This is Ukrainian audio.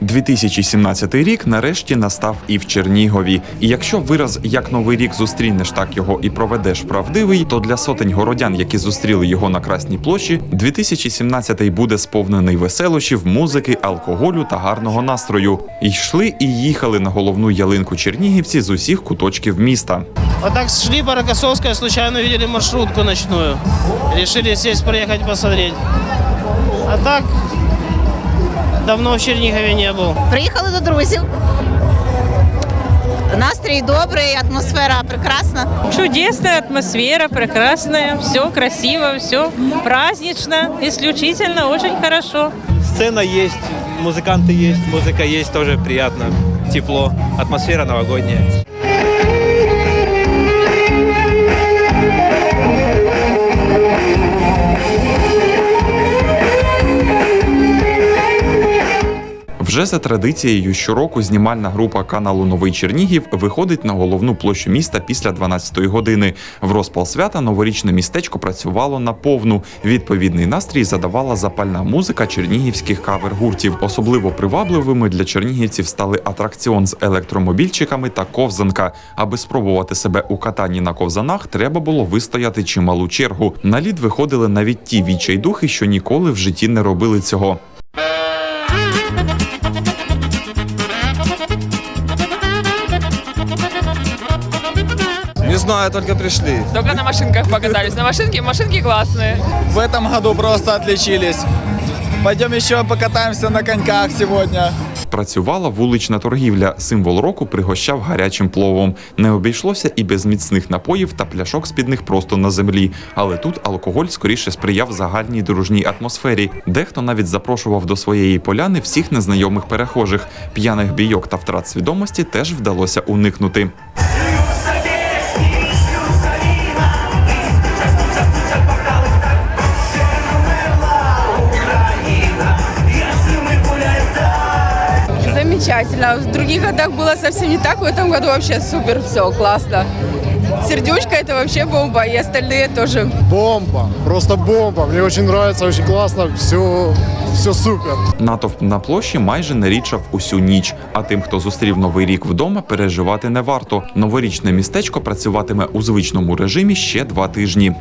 2017 рік нарешті настав і в Чернігові. І якщо вираз як новий рік зустрінеш, так його і проведеш правдивий, то для сотень городян, які зустріли його на Красній площі, 2017 буде сповнений веселощів, музики, алкоголю та гарного настрою. Йшли і їхали на головну ялинку чернігівці з усіх куточків міста. Вот так шли по Рокоссовской, случайно увидели маршрутку ночную. Решили сесть, проехать, посмотреть. А так, давно в Чернигове не был. Приїхали до друзів. Настрій добрий, атмосфера прекрасна. Чудесная атмосфера, прекрасная, все красиво, все празднично, исключительно очень хорошо. Сцена есть, музыканты есть, музыка есть, тоже приятно, тепло, атмосфера новогодняя. Вже за традицією, щороку знімальна група каналу Новий Чернігів виходить на головну площу міста після 12-ї години. В розпал свята новорічне містечко працювало на повну. Відповідний настрій задавала запальна музика чернігівських кавер-гуртів. Особливо привабливими для чернігівців стали атракціон з електромобільчиками та ковзанка. Аби спробувати себе у катанні на ковзанах, треба було вистояти чималу чергу. На лід виходили навіть ті відчайдухи, що ніколи в житті не робили цього. Не знаю, только пришли. Только на машинках покатались. На машинке машинки классные. В этом году просто отличились. Пойдем еще покатаемся на коньках сегодня. Працювала вулична торгівля. Символ року пригощав гарячим пловом. Не обійшлося і без міцних напоїв та пляшок з-під них просто на землі. Але тут алкоголь скоріше сприяв загальній дружній атмосфері. Дехто навіть запрошував до своєї поляни всіх незнайомих перехожих. П'яних бійок та втрат свідомості теж вдалося уникнути. Замечательно. В других годах было совсем не так, в этом году вообще супер, все, классно. Сердючка это вообще бомба, и остальные тоже. Бомба, просто бомба. Мне очень нравится, очень классно, все, все супер. Натовп на площі майже не річав усю ніч. А тим, хто зустрів новий рік вдома, переживати не варто. Новорічне містечко працюватиме у звичному режимі ще два тижні.